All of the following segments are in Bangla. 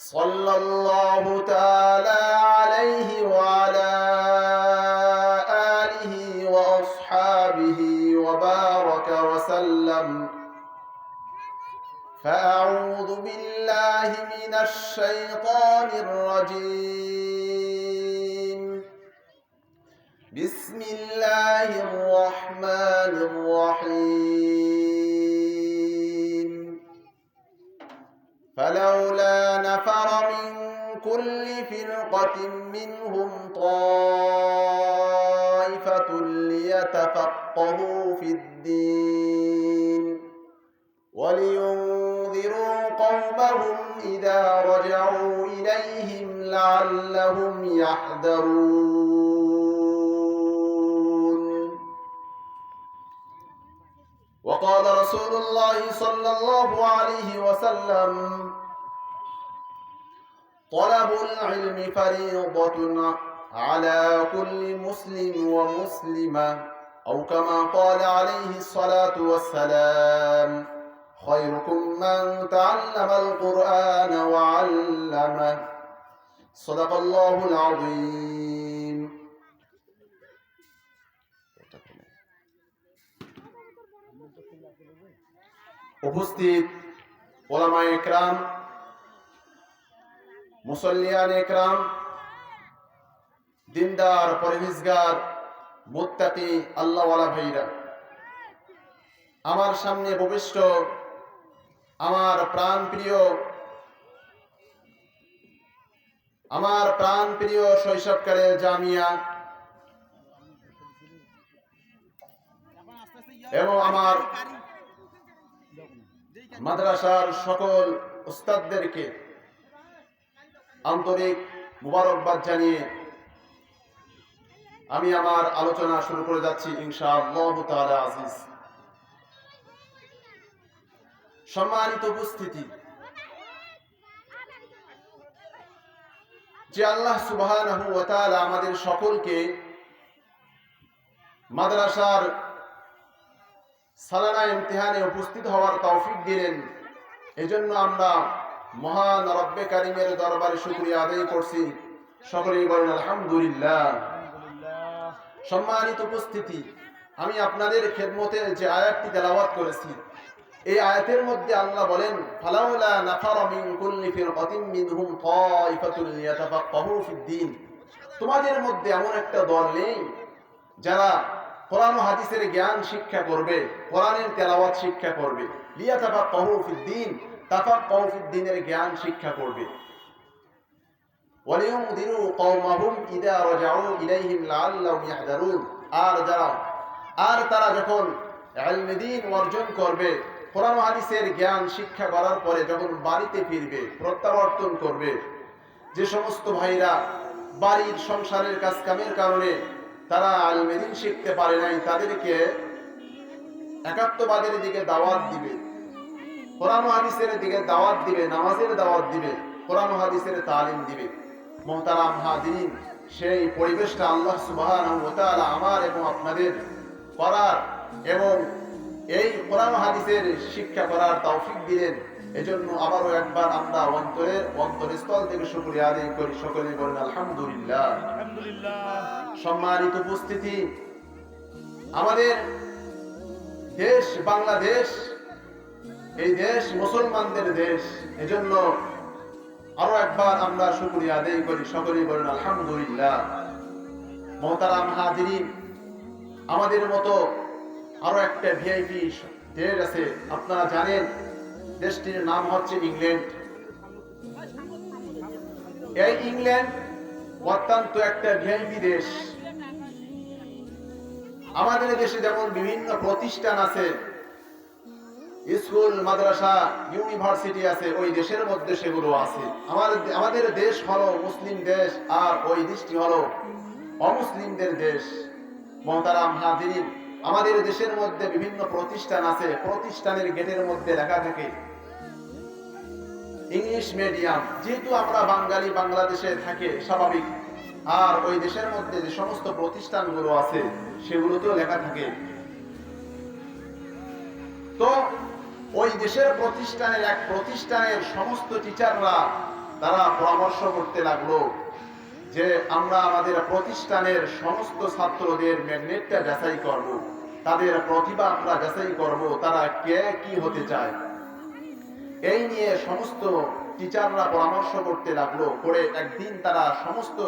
صلى الله تعالى عليه وعلى آله وأصحابه وبارك وسلم. فأعوذ بالله من الشيطان الرجيم. بسم الله الرحمن الرحيم. فلولا نفر من كل فرقة منهم طائفة ليتفقهوا في الدين ولينذروا قومهم إذا رجعوا إليهم لعلهم يحذرون. وقال رسول الله صلى الله عليه وسلم طلب العلم فريضة على كل مسلم ومسلمة أو كما قال عليه الصلاة والسلام خيركم من تعلم القرآن وعلمه صدق الله العظيم উপস্থিত ওলামা একরাম মুসল্লিয়ান একরাম, দিনদার, পরহেজগার, মুত্তাকি, আল্লাহওয়ালা ভাইরা। আমার সামনে ভবিষ্ঠ, আমার প্রাণ প্রিয় আমার প্রাণ প্রিয় শৈশবকালের জামিয়া এবং আমার মাদ্রাসার সকল উস্তাদদেরকে আন্তরিক মুবারকবাদ জানিয়ে আমি আমার আলোচনা শুরু করে যাচ্ছি আজিজ। সম্মানিত উপস্থিতি। যে আল্লাহ সুবহানাহু আমাদের সকলকে মাদ্রাসার সালানা ইমতিহানে উপস্থিত হওয়ার তৌফিক দিলেন, এজন্য আমরা মহান রব্বে কারিমের দরবারে শুকরিয়া আদায় করছি। সকলেই বলেন, আলহামদুলিল্লাহ। সম্মানিত উপস্থিতি, আমি আপনাদের খেদমতে যে আয়াতটি তেলাওয়াত করেছি, এই আয়াতের মধ্যে আল্লাহ বলেন, ফালাউলা নাফারা মিন কুল্লি ফিরকাতিন মিনহুম তাইফাতুল লিয়াতাফাক্কাহু ফিদ্দীন তোমাদের মধ্যে এমন একটা দল নেই যারা কোরআন হাদিসের জ্ঞান শিক্ষা করবে, কোরআনের তেলাওয়াত শিক্ষা করবে। লিয়াতাফাক্কাহু ফিদ্দীন তাফাক্কাহু ফিদ্দীনের জ্ঞান শিক্ষা করবে। আর যারা, আর তারা যখন অর্জন করবে, কোরআন হাদিসের জ্ঞান শিক্ষা করার পরে যখন বাড়িতে ফিরবে, প্রত্যাবর্তন করবে, যে সমস্ত ভাইরা বাড়ির সংসারের কাজ কামের কারণে তারা আলমেদিন শিখতে পারে নাই, তাদেরকে একাত্মবাদের দিকে দাওয়াত দিবে। কোরআন হাদিসের দিকে দাওয়াত দিবে নামাজের দাওয়াত দিবে কোরআন হাদিসের তালিম দিবে। মোহতারাম হাদিন সেই পরিবেশটা আল্লাহ তাআলা আমার এবং আপনাদের করার এবং এই কোরআন হাদিসের শিক্ষা করার তৌফিক দিলেন। এজন্য আবারও একবার আমরা অন্তরের অন্তরস্থল থেকে শুকরিয়া আদায় করি সকলে বলেন আলহামদুলিল্লাহ। সম্মানিত উপস্থিতি আমাদের দেশ বাংলাদেশ এই দেশ মুসলমানদের দেশ। এজন্য আরও একবার আমরা শুকরিয়া আদায় করি, সকলেই বলেন, আলহামদুলিল্লাহ। মহতারাম হাজিরিন, আমাদের মতো আরও একটা ভিআইপি দেশ আছে। আপনারা জানেন, দেশটির নাম হচ্ছে ইংল্যান্ড। এই ইংল্যান্ড অত্যন্ত একটা ভিআইপি দেশ। আমাদের দেশে যেমন বিভিন্ন প্রতিষ্ঠান আছে স্কুল, মাদ্রাসা, ইউনিভার্সিটি আছে, ওই দেশের মধ্যে সেগুলো আছে। আমাদের আমাদের দেশ হলো মুসলিম দেশ, আর ওই দেশটি হলো অমুসলিমদের দেশ। মহতারাম হাজিরিন আমাদের দেশের মধ্যে বিভিন্ন প্রতিষ্ঠান আছে, প্রতিষ্ঠানের গেটের মধ্যে লেখা থাকে, ইংলিশ মিডিয়াম। যেহেতু আমরা বাঙালি, বাংলাদেশে থাকে, স্বাভাবিক। আর ওই দেশের মধ্যে যে সমস্ত প্রতিষ্ঠানগুলো আছে, সেগুলোতেও লেখা থাকে দেশের প্রতিষ্ঠানের এক প্রতিষ্ঠানের সমস্ত টিচাররা তারা পরামর্শ করতে লাগল যে আমরা আমাদের প্রতিষ্ঠানের সমস্ত ছাত্রদের ম্যাগনেটটা যাচাই করব, তাদের প্রতিভা আমরা যাচাই করব, তারা কে, কি হতে চায়। এই নিয়ে সমস্ত টিচাররা পরামর্শ করতে লাগল, করে একদিন তারা সমস্ত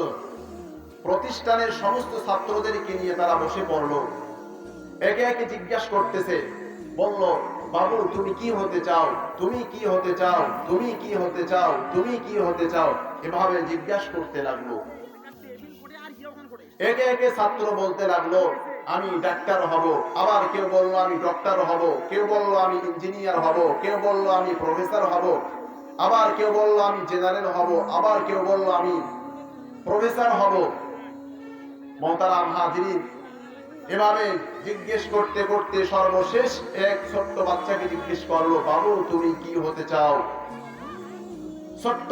প্রতিষ্ঠানের সমস্ত ছাত্রদেরকে নিয়ে তারা বসে পড়ল। একে একে জিজ্ঞাসা করতেছে, বলল বাবু, তুমি কি হতে চাও? তুমি কি হতে চাও? তুমি কি হতে চাও? তুমি কি হতে চাও? এভাবে জিজ্ঞাসা করতে লাগল। একে একে ছাত্র বলতে লাগল, আমি ডাক্তার হব। আবার কেউ বলল, আমি ডক্টর হব। কেউ বলল, আমি ইঞ্জিনিয়ার হব। কেউ বলল, আমি প্রফেসর হব। আবার কেউ বলল, আমি জেনারেল হব। আবার কেউ বলল, আমি প্রফেসর হব। মহতারাম হাজিরিন এভাবে জিজ্ঞেস করতে করতে সর্বশেষ এক ছোট্ট বাচ্চাকে জিজ্ঞেস করল, বাবু, তুমি কি হতে চাও? ছোট্ট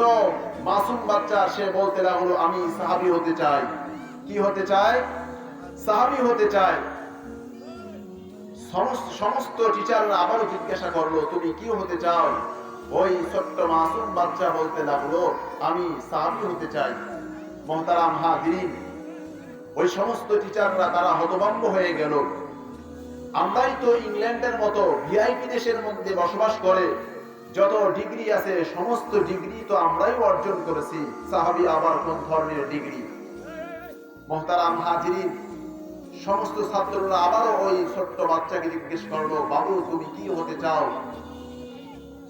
মাসুম বাচ্চা, সে বলতে লাগল, আমি সাহাবি হতে চাই। কি হতে চায় সাহাবি হতে চায় সমস্ত টিচাররা আবারও জিজ্ঞাসা করল, তুমি কি হতে চাও? ওই ছোট্ট মাসুম বাচ্চা বলতে লাগল, আমি সাহাবি হতে চাই। মহতারাম, হাজিরিন ওই সমস্ত টিচাররা তারা হতভম্ব হয়ে গেল। আমরাই তো ইংল্যান্ডের মতো ভিআইপি দেশের মধ্যে বসবাস করে, যত ডিগ্রি আছে, সমস্ত ডিগ্রি তো আমরাই অর্জন করেছি, সাহাবি আবার কোন ধরনের ডিগ্রি? মোহতারাম হাজিরিন, সমস্ত ছাত্ররা আবারও ওই ছোট্ট বাচ্চাকে জিজ্ঞেস করল, বাবু, তুমি কি হতে চাও?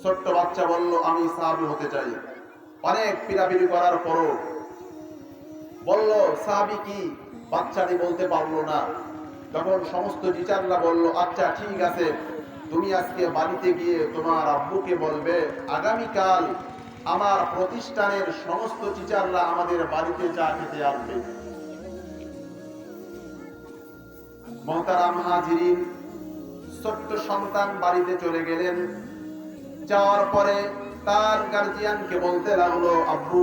ছোট্ট বাচ্চা বলল, আমি সাহাবি হতে চাই। অনেক পিরাপিরি করার পরও বলল, সাহাবি কি? বাচ্চাটি বলতে পারল না। তখন সমস্ত টিচাররা বলল আচ্ছা ঠিক আছে, তুমি আজকে বাড়িতে গিয়ে তোমার আব্বুকে বলবে, আগামীকাল আমার প্রতিষ্ঠানের সমস্ত টিচাররা আমাদের বাড়িতে চা খেতে আসবে। মহতারাম হাজিরিন ছোট্ট সন্তান বাড়িতে চলে গেলেন। যাওয়ার পরে তার গার্জিয়ানকে বলতে লাগল, আব্বু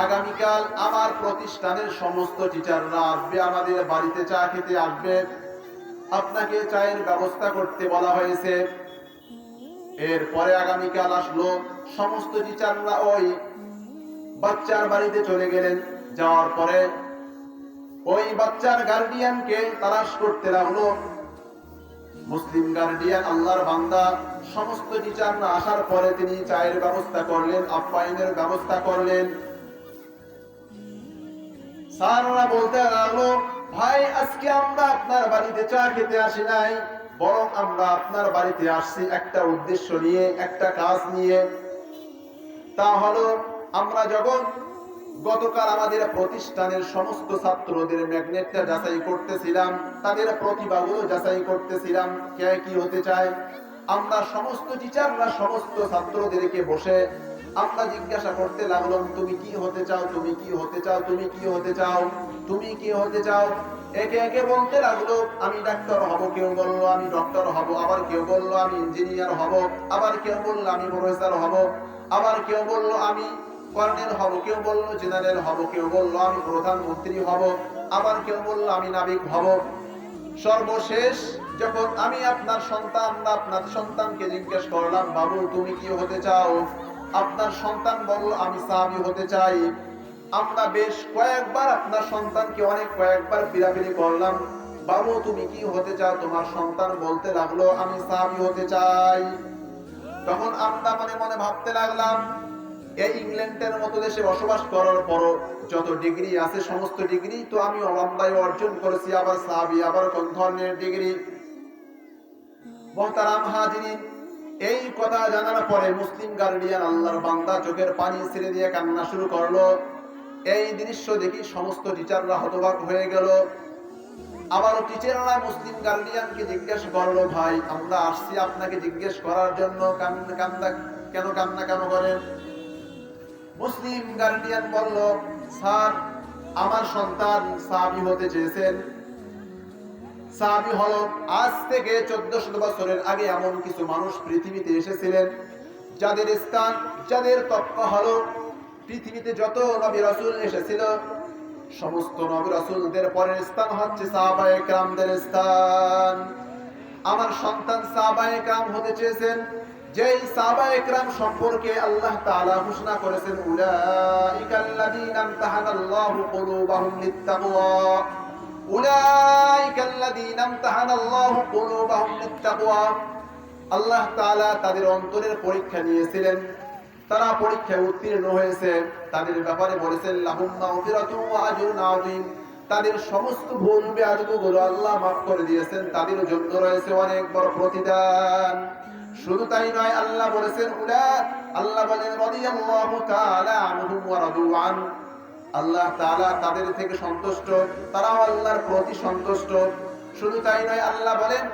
আগামীকাল আমার প্রতিষ্ঠানের সমস্ত টিচাররা আসবে, আমাদের বাড়িতে চা খেতে আসবে। আপনাকে চায়ের ব্যবস্থা করতে বলা হয়েছে। এরপরে আগামীকাল আসলো, সমস্ত টিচাররা ওই বাচ্চার বাড়িতে চলে গেলেন। যাওয়ার পরে ওই বাচ্চার গার্ডিয়ানকে তালাশ করতে লাগল। মুসলিম গার্ডিয়ান আল্লাহর বান্দা, সমস্ত টিচাররা আসার পরে তিনি চায়ের ব্যবস্থা করলেন, আপ্যায়নের ব্যবস্থা করলেন। স্যাররা বলতে লাগল, ভাই, আজকে আমরা আপনার বাড়িতে চা খেতে আসি নাই। বরং আমরা আপনার বাড়িতে আসছি একটা উদ্দেশ্য নিয়ে, একটা কাজ নিয়ে। তা হলো, আমরা যখন গতকাল আমাদের প্রতিষ্ঠানের সমস্ত ছাত্রদের ম্যাগনেটটা যাচাই করতেছিলাম, তাদের প্রতিভাগুলো যাচাই করতেছিলাম, কে কি হতে চায়, আমরা সমস্ত টিচাররা সমস্ত ছাত্রদেরকে বসে আমরা জিজ্ঞাসা করতে লাগলাম তুমি কি হতে চাও? তুমি কি হতে চাও? তুমি কি হতে চাও? তুমি কি হতে চাও? একে একে বলতে লাগল, আমি ডাক্তার হব। কেউ বলল, আমি ডক্টর হব। আবার কেউ বলল, আমি ইঞ্জিনিয়ার হব। আবার কেউ বলল, আমি প্রফেসর হব। আবার কেউ বলল, আমি কর্নেল হব। কেউ বলল, জেনারেল হব। কেউ বলল, আমি প্রধানমন্ত্রী হব। আবার কেউ বলল, আমি নাবিক হব। সর্বশেষ, যখন আমি আপনার সন্তান আপনার সন্তানকে জিজ্ঞেস করলাম, বাবু, তুমি কি হতে চাও? আপনার সন্তান বলল আমি সাহাবি হতে চাই। আমরা বেশ কয়েকবার আপনার সন্তানকে অনেক কয়েকবার পিরাপিরি করলাম। বাবু, তুমি কি হতে চাও? তোমার সন্তান বলতে লাগল, আমি সাহাবি হতে চাই। তখন আমরা মনে মনে ভাবতে লাগলাম, এই ইংল্যান্ডের মতো দেশে বসবাস করার পরও যত ডিগ্রি আছে, সমস্ত ডিগ্রি তো আমি অলন্দায় অর্জন করেছি, আবার সাহাবি আবার কোন ধরনের ডিগ্রি। মহতারাম হাজিরিন এই কথা জানার পরে মুসলিম গার্ডিয়ান আল্লাহর বান্দা চোখের পানি ছেড়ে দিয়ে কান্না শুরু করল। এই দৃশ্য দেখি সমস্ত টিচাররা হতবাক হয়ে গেল। আবার টিচাররা মুসলিম গার্ডিয়ানকে জিজ্ঞেস করল, ভাই, আমরা আসছি আপনাকে জিজ্ঞেস করার জন্য। কান্না কান্না, কেন কান্না, কেন করেন? মুসলিম গার্ডিয়ান বলল, স্যার, আমার সন্তান সাবি হতে চেয়েছেন। সাহাবি হলো, আজ থেকে চোদ্দশত বছরের আগে এমন কিছু মানুষ পৃথিবীতে এসেছিলেন, যাদের স্থান, যাদের তত্ত্ব হলো, পৃথিবীতে যত নবী রাসূল এসেছিল, সমস্ত নবী রাসূলদের পরের স্থান হচ্ছে সাহাবায়ে কেরামদের স্থান। আমার সন্তান সাহাবায়ে কেরাম হতে চেয়েছেন, যেই সাহাবায়ে কেরাম সম্পর্কে আল্লাহ তাআলা ঘোষণা করেছেন উলাইকাল্লাযীনা আমতাহানাল্লাহু কুলুবাহুম লিত্তাকওয়া। উলাইকা আল্লাযীনা আমতাহানা আল্লাহু কুলুবাহুম লিত্তাকওয়া। আল্লাহ তাআলা তাদের অন্তরের পরীক্ষা নিয়েছিলেন। তারা পরীক্ষায় উত্তীর্ণ হয়েছে। তাদের ব্যাপারে বলেছেন, লাহুম মাগফিরাতুন ওয়া তাদের সমস্ত ভুল বেয়াদবিগুলো আল্লাহ মাফ করে দিয়েছেন। তাদের জন্য রয়েছে অনেক বড় প্রতিদান। শুধু তাই নয়, আল্লাহ বলেছেন উলা আল্লাহ বলেন, রাদিয়াল্লাহু তাআলা আনহুম ওয়া রাদু আন আল্লাহ তাআলা তাদের থেকে সন্তুষ্ট, তারাও আল্লাহর প্রতি সন্তুষ্ট। শুধু তাই নয়, আল্লাহ বলেন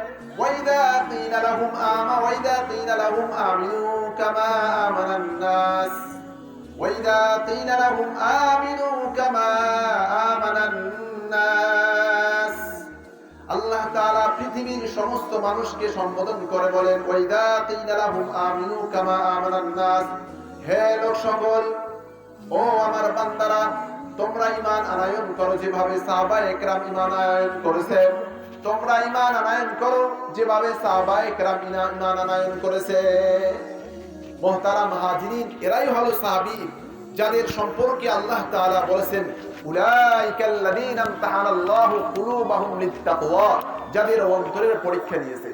আল্লাহ তাআলা পৃথিবীর সমস্ত মানুষকে সম্বোধন করে বলেন, ওয়াইদা লাহুম আমিনু কামা আমানান নাস। হে লোক সকল ও আমার বান্দারা তোমরা ইমান আনায়ন করো যেভাবে সাহাবা একরাম ইমান আনায়ন করেছে। তোমরা ইমান আনায়ন করো যেভাবে সাহাবা একরাম ইমান আনায়ন করেছে। মহতারা হাজিরিন, এরাই হলো সাহাবি যাদের সম্পর্কে আল্লাহ তাআলা বলেছেন, উলাইকাল্লাযীনা আমতাহানাল্লাহু কুলুবাহুম লিত্তাকওয়া, যাদের অন্তরের পরীক্ষা নিয়েছে।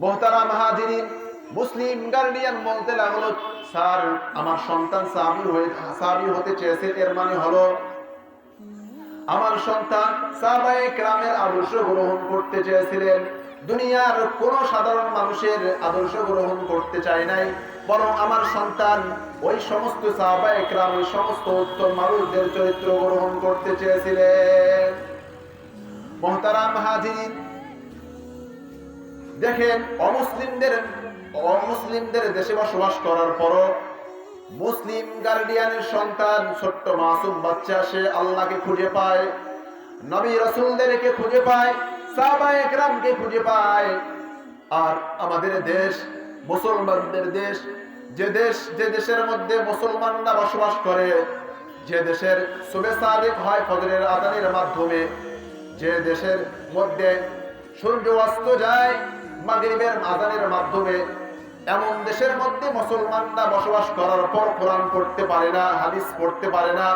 মোহতারাম হাজিরিন মুসলিম গার্ডিয়ান বলতে লাগল, স্যার, আমার সন্তান সাবি হয়ে সাবি হতে চেয়েছে, এর মানে হলো আমার সন্তান সাহাবায়ে কেরামের আদর্শ গ্রহণ করতে চেয়েছিলেন। দুনিয়ার কোন সাধারণ মানুষের আদর্শ গ্রহণ করতে চায় নাই, বরং আমার সন্তান ওই সমস্ত সাহাবায়ে কেরাম ওই সমস্ত উত্তম মানুষদের চরিত্র গ্রহণ করতে চেয়েছিলেন। মহতারাম হাজির দেখেন, অমুসলিমদের অমুসলিমদের দেশে বসবাস করার পরও মুসলিম গার্ডিয়ানের সন্তান, ছোট্ট মাসুম বাচ্চা, সে আল্লাহকে খুঁজে পায়, নবী রসুলদেরকে খুঁজে পায় সাহাবায়ে একরামকে খুঁজে পায়। আর আমাদের দেশ, মুসলমানদের দেশ, যে দেশ, যে দেশের মধ্যে মুসলমানরা বসবাস করে, যে দেশের সাদিক হয় ফজরের আদানের মাধ্যমে, যে দেশের মধ্যে সূর্য অস্ত যায় মাগরিবের আদানের মাধ্যমে এমন দেশের মধ্যে মুসলমানরা বসবাস করার পর কোরআন পড়তে পারে না, হাদিস পড়তে পারে না।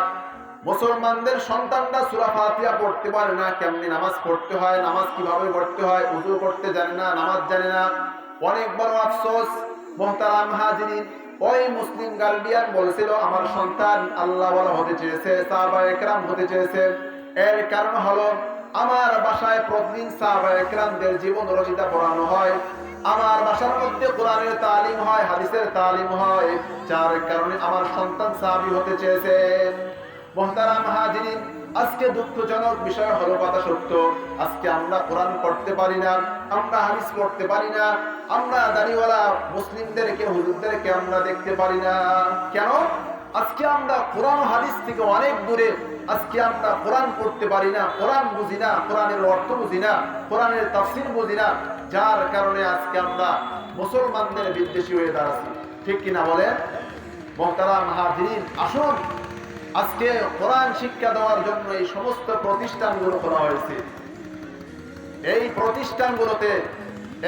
মুসলমানদের সন্তানরা সূরা ফাতিহা পড়তে পারে না, কেমনি নামাজ পড়তে হয়, নামাজ কীভাবে পড়তে হয় উযু করতে জানে না, নামাজ জানে না। অনেক বড় আফসোস, মুহতারাম হাজিরিন, ওই মুসলিম গার্ডিয়ান বলেছিল, আমার সন্তান আল্লাহ বলা হতে চেয়েছে সাহাবা একরাম হতে চেয়েছে। এর কারণ হলো, আমার বাসায় প্রতিদিন সাহাবা একরামদের জীবন রচিতা পড়ানো হয়। আমার বাসার মধ্যে কোরআনের তালিম হয়, হাদিসের তালিম হয়, যার কারণে আমার সন্তান সাহাবি হতে চেয়েছে। মহতারাম হাজিরিন, আজকে দুঃখজনক বিষয় হলো কথা সত্য। আজকে আমরা কোরআন পড়তে পারি না, আমরা হাদিস পড়তে পারি না, আমরা দাড়িওয়ালা মুসলিমদেরকে, হুজুরদেরকে আমরা দেখতে পারি না। কেন? আজকে আমরা কোরআন হাদিস থেকে অনেক দূরে। আজকে আমরা কোরআন পড়তে পারি না, কোরআন বুঝি না, কোরআনের অর্থ বুঝি না, কোরআনের তাফসির বুঝি না। যার কারণে আজকে আমরা মুসলমানদের বিদ্বেষী হয়ে দাঁড়াচ্ছি। ঠিক কিনা বলেন? মহতারাম হাজিরিন, আসুন। আজকে কোরআন শিক্ষা দেওয়ার জন্য এই সমস্ত প্রতিষ্ঠানগুলো খোলা হয়েছে। এই প্রতিষ্ঠানগুলোতে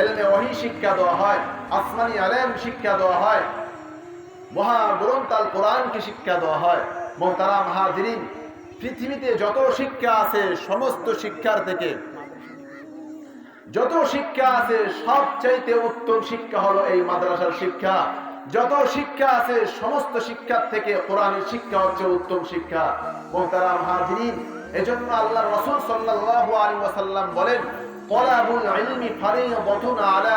এলমে ওহি শিক্ষা দেওয়া হয়, আসমানি আলেম শিক্ষা দেওয়া হয়, মহাগ্রন্থ আল কোরআনকে শিক্ষা দেওয়া হয়। মোহতারাম হাজিরিন, পৃথিবীতে যত শিক্ষা আছে, সমস্ত শিক্ষার থেকে যত শিক্ষা আছে, সবচাইতে উত্তম শিক্ষা হলো এই মাদ্রাসার শিক্ষা। যত শিক্ষা আছে, সমস্ত শিক্ষার থেকে কোরআনের শিক্ষা হচ্ছে উত্তম শিক্ষা। মোহতারাম হাজিরিন, এজন্য আল্লাহ রসুল সাল্লাল্লাহু আলাইহি ওয়াসাল্লাম বলেন আলা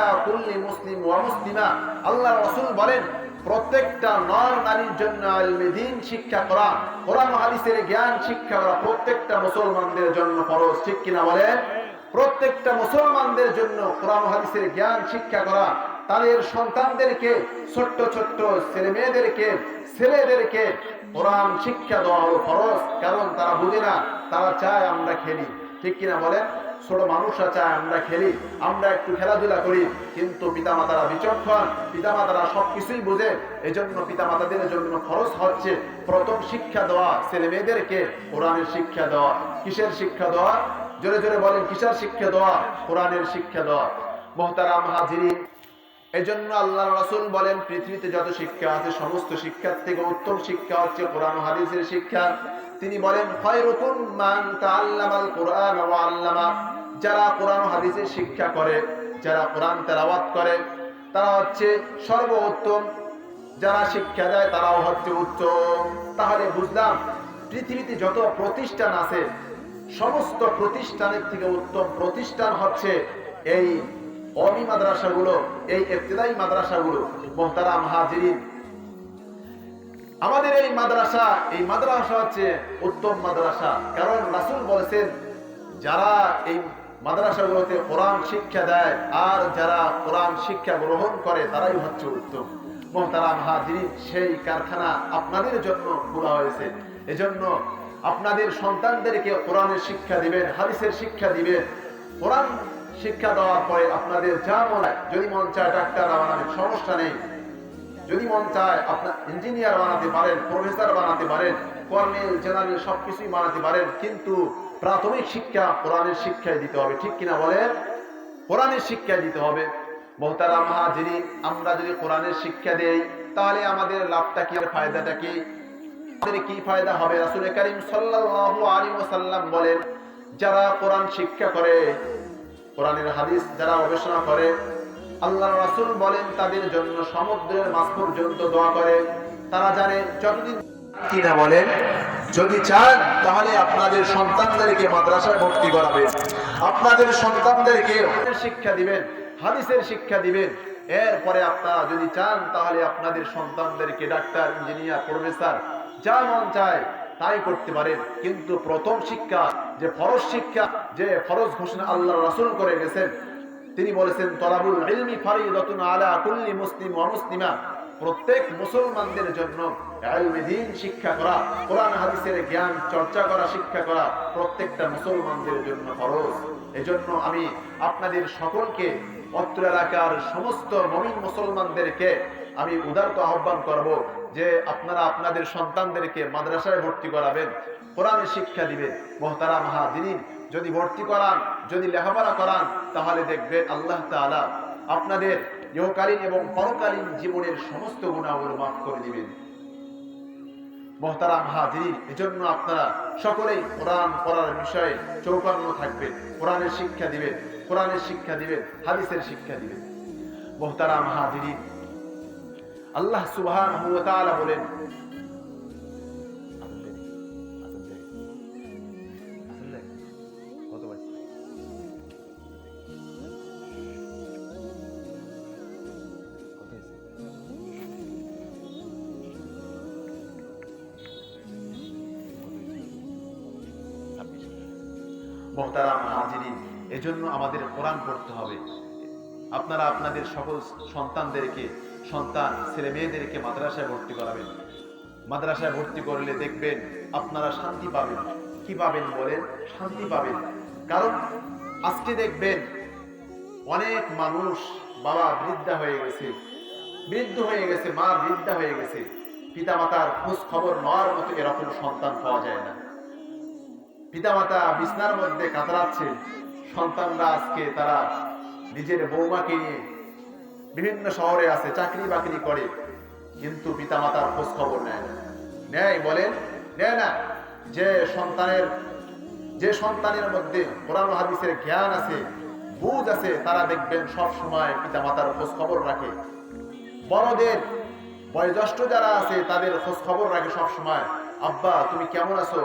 জ্ঞান শিক্ষা করা প্রত্যেকটা মুসলমানদের জন্য ফরজ, ঠিক কিনা বলেন? প্রত্যেকটা মুসলমানদের জন্য কোরআন হাদিসের জ্ঞান, শিক্ষা করা। তাদের সন্তানদেরকে, ছোট্ট ছোট্ট ছেলে মেয়েদেরকে, ছেলেদেরকে কোরআন শিক্ষা দেওয়া হলো ফরজ, কারণ তারা বুঝে না, তারা চায় আমরা খেলি। ঠিক কিনা বলেন? ছোট মানুষরা চায় আমরা খেলি, আমরা একটু খেলাধুলা করি, কিন্তু পিতামাতারা বিচক্ষণ, পিতামাতারা সবকিছুই বুঝে। এজন্য পিতামাতাদের জন্য খরচ হচ্ছে প্রথম শিক্ষা দেওয়া ছেলে মেয়েদেরকে, কোরআনের শিক্ষা দেওয়া। কিসের শিক্ষা দেওয়া? জোরে জোরে বলেন, কিসের শিক্ষা দেওয়া? কোরআনের শিক্ষা দেওয়া। মোহতারাম হাজিরিন, এজন্য আল্লাহ রাসূল বলেন, পৃথিবীতে যত শিক্ষা আছে, সমস্ত শিক্ষার থেকে উত্তম শিক্ষা হচ্ছে কোরআন হাদিসের শিক্ষা। তিনি বলেন কুরআন যারা কোরআন হাদিসের শিক্ষা করে, যারা কোরআন তেলাওয়াত করে, তারা হচ্ছে সর্বোত্তম। যারা শিক্ষা দেয়, তারাও হচ্ছে উত্তম। তাহলে বুঝলাম, পৃথিবীতে যত প্রতিষ্ঠান আছে সমস্ত প্রতিষ্ঠানের থেকে উত্তম প্রতিষ্ঠান হচ্ছে এই অমি মাদ্রাসাগুলো, এই ইবতিদায়ী মাদ্রাসাগুলো, মোহতারাম হাজিরিন। আমাদের এই মাদ্রাসা এই মাদ্রাসা হচ্ছে উত্তম মাদ্রাসা। কারণ রাসূল বলেছেন, যারা এই মাদ্রাসাগুলোতে কোরআন শিক্ষা দেয় আর যারা কোরআন শিক্ষা গ্রহণ করে, তারাই হচ্ছে উত্তম। মোহতারাম হাজিরিন, সেই কারখানা আপনাদের জন্য খোলা হয়েছে। এজন্য আপনাদের সন্তানদেরকে কোরআনের শিক্ষা দিবেন হাদিসের শিক্ষা দিবেন। কোরআন শিক্ষা দেওয়ার পরে আপনাদের যা মনে হয়, যদি মন চায় ডাক্তার বানাবেন সমস্যা নেই। যদি মন চায় আপনার ইঞ্জিনিয়ার বানাতে পারেন প্রফেসর বানাতে পারেন কর্নেল জেনারেল সবকিছুই বানাতে পারেন কিন্তু প্রাথমিক শিক্ষা কোরআনের শিক্ষায় দিতে হবে। ঠিক কিনা বলেন? কোরআনের শিক্ষা দিতে হবে। মোহতারা মাহাজিরি আমরা যদি কোরআনের শিক্ষা দেই তাহলে আমাদের লাভটা কি আর ফায়দাটা কি? কি ফায়দা হবে? রাসূল করিম সাল্লাল্লাহু আলাইহি ওয়াসাল্লাম বলেন, যারা কোরআন শিক্ষা করে, কোরআনের হাদিস যারা গবেষণা করে আল্লাহ রাসূল বলেন, তাদের জন্য সমুদ্রের মাছ পর্যন্ত দোয়া করে। তারা জানে, যতদিন কিনা বলেন, যদি চান, তাহলে আপনাদের সন্তানদেরকে মাদ্রাসায় ভর্তি করাবেন। আপনাদের সন্তানদেরকে শিক্ষা দিবেন, হাদিসের শিক্ষা দিবেন। এরপরে আপনারা যদি চান, তাহলে আপনাদের সন্তানদেরকে ডাক্তার, ইঞ্জিনিয়ার, প্রফেসর যা মন চায় তাই করতে পারেন। কিন্তু প্রথম শিক্ষা, যে ফরজ শিক্ষা, যে ফরজ ঘোষণা আল্লাহ রাসূল করে গেছেন, তিনি বলেছেন, তলাবুল ইলমি আলা কুল্লি মুসলিম মুসলিমা। প্রত্যেক মুসলমানদের জন্য শিক্ষা করা, কোরআন, হাদিসের জ্ঞান, চর্চা করা, শিক্ষা করা প্রত্যেকটা মুসলমানদের জন্য ফরজ। এজন্য আমি আপনাদের সকলকে, অত্র এলাকার সমস্ত মমিন মুসলমানদেরকে আমি উদারত আহ্বান করব যে আপনারা আপনাদের সন্তানদেরকে মাদ্রাসায় ভর্তি করাবেন কোরআনের শিক্ষা দিবেন মোহতারা মাহাদিন যদি ভর্তি করান, যদি লেখাপড়া করান, তাহলে দেখবেন আল্লাহ তাআলা আপনাদের ইহকালীন এবং পরকালীন জীবনের সমস্ত গুণাগুলো মাফ করে দিবেন। মহতারাম হাজির এজন্য আপনারা সকলেই কোরআন পড়ার বিষয়ে চৌকান্ন থাকবেন, কোরআনের শিক্ষা দিবেন, কোরআনের শিক্ষা দিবেন, হাদিসের শিক্ষা দিবেন। মহতারাম হাজির আল্লাহ তাআলা বলেন? মোহতারাম হাজিরিন এজন্য আমাদের কোরআন পড়তে হবে আপনারা আপনাদের সকল সন্তানদেরকে সন্তান, ছেলে মেয়েদেরকে মাদ্রাসায় ভর্তি করাবেন। মাদ্রাসায় ভর্তি করলে দেখবেন আপনারা শান্তি পাবেন। কি পাবেন বলেন? শান্তি পাবেন। কারণ আজকে দেখবেন অনেক মানুষ বাবা বৃদ্ধা হয়ে গেছে। বৃদ্ধ হয়ে গেছে, মা বৃদ্ধা হয়ে গেছে। পিতামাতার খোঁজ খবর নেওয়ার মতো এরকম সন্তান পাওয়া যায় না। পিতামাতা বিছনার মধ্যে কাতরাচ্ছে সন্তানরা আজকে তারা নিজের বৌমাকে নিয়ে বিভিন্ন শহরে আছে চাকরি বাকরি করে, কিন্তু পিতামাতার খোঁজ খবর নেয় নেয় বলেন নেয় না। যে সন্তানের যে সন্তানের মধ্যে কোরআন হাদিসের জ্ঞান আছে, বুঝ আছে, তারা দেখবেন সব সময় পিতামাতার খোঁজ খবর রাখে। বড়দের, বয়োজ্যেষ্ঠ যারা আছে, তাদের খোঁজ খবর রাখে সব সময় আব্বা, তুমি কেমন আছো?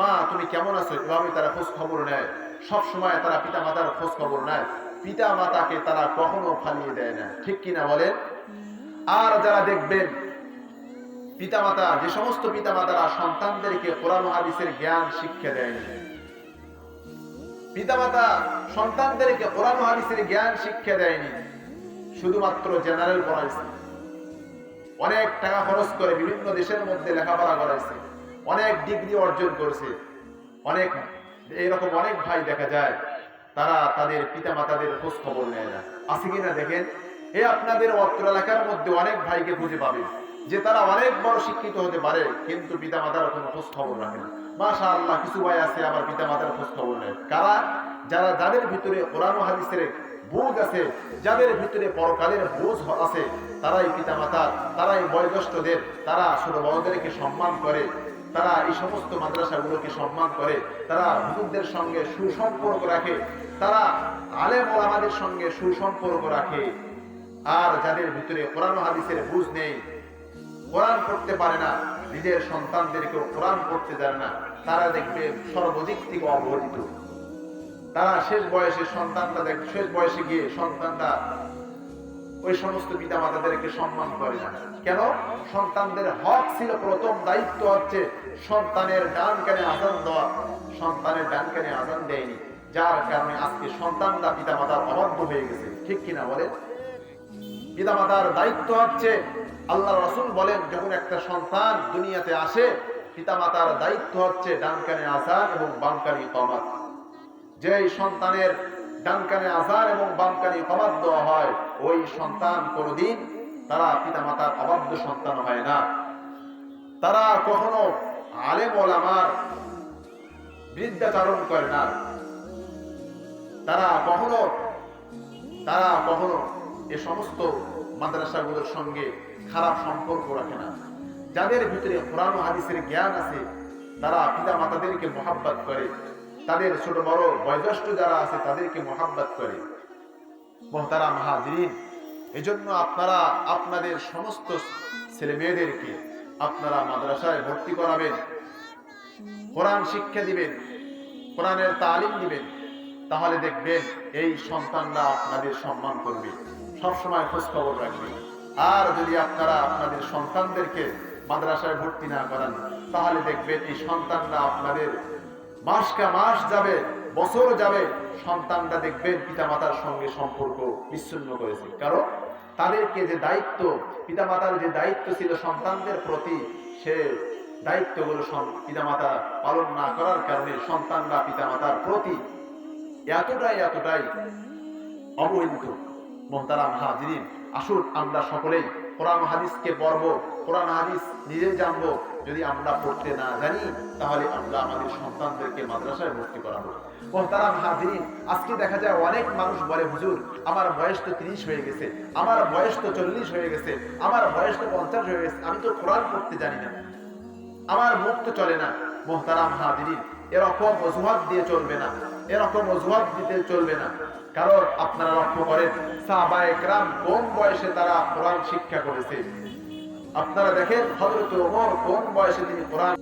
মা, তুমি কেমন আছো? এভাবে তারা খোঁজ খবর নেয়। সব সময় তারা পিতা মাতার খোঁজ খবর নেয়। পিতা মাতাকে তারা কখনো ফালিয়ে দেয় না। ঠিক কিনা বলেন? আর যারা দেখবেন, পিতামাতা, যে সমস্ত পিতামাতারা সন্তানদেরকে কোরআন হাদিসের জ্ঞান, শিক্ষা দেয়নি পিতামাতা সন্তানদেরকে কোরআন হাদিসের জ্ঞান, শিক্ষা দেয়নি শুধুমাত্র জেনারেল পড়াইছে। অনেক টাকা খরচ করে বিভিন্ন দেশের মধ্যে লেখাপড়া করাইছে। অনেক ডিগ্রি অর্জন করেছে। অনেক এরকম অনেক ভাই দেখা যায়। তারা তাদের পিতা মাতাদের খোঁজ খবর নেয় না। আছে কিনা দেখেন? এ আপনাদের অত্র এলাকার মধ্যে অনেক ভাইকে খুঁজে পাবে, যে তারা অনেক বড় শিক্ষিত হতে পারে, কিন্তু পিতা মাতার কোনো খোঁজ খবর রাখে না। মাশা আল্লাহ কিছু ভাই আছে আবার পিতা মাতার খোঁজ খবর নেয়। কারা? যারা যাদের ভিতরে কোরআন হাদিসের বুঝ আছে, যাদের ভিতরে পরকালের বুঝ আছে, তারাই পিতা মাতার তারাই বয়োজ্যেষ্ঠদের, তারা ছোট বড়দেরকে সম্মান করে। তারা এই সমস্ত মাদ্রাসাগুলোকে সম্মান করে, তারা হুজুরদের সঙ্গে সুসম্পর্ক রাখে, তারা আলেম ওলামাদের সঙ্গে সুসম্পর্ক রাখে। আর যাদের ভিতরে কোরআন হাদিসের বুঝ নেই, কোরআন পড়তে পারে না, নিজের সন্তানদেরকেও কোরআন পড়তে জানে না, তারা দেখবে সর্বদিক থেকে অবহেলিত। তারা শেষ বয়সে সন্তানটা দেখ, শেষ বয়সে গিয়ে সন্তানটা ওই সমস্ত পিতা মাতাদেরকে সম্মান করে না। কেন? সন্তানদের হক ছিল প্রথম দায়িত্ব হচ্ছে সন্তানের ডান কানে আজান দেওয়া। সন্তানের ডান কানে আজান দেয়নি। যার কারণে আজকে সন্তানরা পিতা মাতার অবাধ্য হয়ে গেছে। ঠিক কিনা বলে পিতা মাতার দায়িত্ব হচ্ছে, আল্লাহ রসুল বলেন, যখন একটা সন্তান দুনিয়াতে আসে পিতা মাতার দায়িত্ব হচ্ছে ডান কানে আজান এবং বাম কানে কমাত যেই সন্তানের ডান কানে আজান এবং বাম কানে দেওয়া হয়। ওই সন্তান কোনোদিন তারা পিতা মাতার অবাধ্য সন্তান হয় না। তারা কখনো আলেম ওলামার বিদ্যাচারণ করে না। তারা কখনো তারা কখনো এ সমস্ত মাদ্রাসাগুলোর সঙ্গে খারাপ সম্পর্ক রাখে না। যাদের ভিতরে ও হাদিসের জ্ঞান আছে, তারা পিতা মাতাদেরকে মোহাব্বত করে। তাদের ছোট বড় বয়োজ্যেষ্ঠ যারা আছে, তাদেরকে মোহাব্বত করে। মহতারা মাহাজিরিন, এজন্য আপনারা আপনাদের সমস্ত ছেলে মেয়েদেরকে আপনারা মাদ্রাসায় ভর্তি করাবেন। কোরআন শিক্ষা দিবেন, কোরআনের তালিম দিবেন, তাহলে দেখবেন এই সন্তানরা আপনাদের সম্মান করবে। সবসময় খোঁজ খবর রাখবে। আর যদি আপনারা আপনাদের সন্তানদেরকে মাদ্রাসায় ভর্তি না করান, তাহলে দেখবেন এই সন্তানরা আপনাদের মাসকা মাস যাবে, বছর যাবে, সন্তানরা দেখবেন পিতামাতার সঙ্গে সম্পর্ক বিচ্ছিন্ন করেছে। কারণ তাদেরকে যে দায়িত্ব, পিতামাতার যে দায়িত্ব ছিল সন্তানদের প্রতি, সে দায়িত্বগুলো পিতামাতা পালন না করার কারণে সন্তানরা পিতামাতার প্রতি এতটাই এতটাই অবহেলিত মোহতারাম হাজিরিন, আসুন আমরা সকলেই কোরআন হাদিসকে পড়ব, কোরআন হাদিস নিজে জানব। যদি আমরা পড়তে না জানি, তাহলে আমরা আমাদের সন্তানদেরকে মাদ্রাসায় ভর্তি করাবো। হাজিরিন, আজকে দেখা যায় অনেক মানুষ বলে, হুজুর, আমার বয়স তো তিরিশ হয়ে গেছে, আমার বয়স তো চল্লিশ হয়ে গেছে, আমার বয়স তো পঞ্চাশ হয়ে গেছে, আমি তো কোরআন পড়তে জানি না। আমার মুখ তো চলে না। মোহতারাম হাজিরিন, এরকম অজুহাত দিয়ে চলবে না। এরকম অজুহাত দিতে চলবে না। কারণ আপনারা লক্ষ্য করেন সাহাবা একরাম কোন বয়সে তারা কোরআন শিক্ষা করেছে। আপনারা দেখেন হজরত ওমর কোন বয়সে তিনি কোরআন